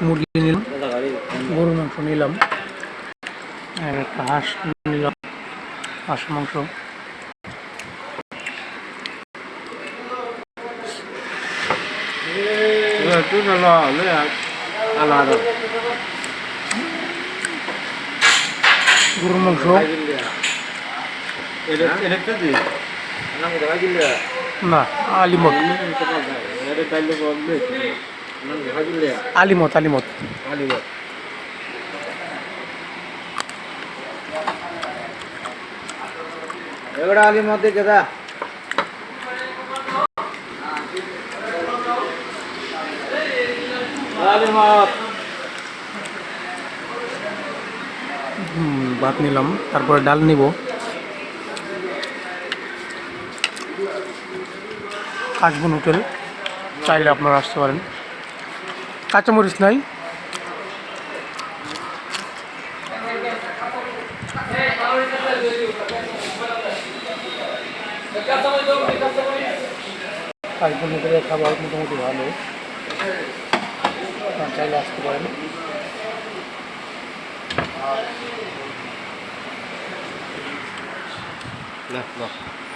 মুরগি নিলাম গরুর মাংস নিলাম আর একটা হাঁস নিলাম হাঁস মাংস. গরুর মাংস. না আলিমত আলিমত আলিমত। আলিমত। এবারে আলিমত দাদা আলিমত। ভাত নিলাম তারপরে ডাল নিব। কাশবন হোটেল চাইলে আপনারা আসতে পারেন। কাঁচামরিচ নাই। কাশবন হোটেলের খাবার মোটামুটি ভালো। চাইলে আসতে পারেন। lah.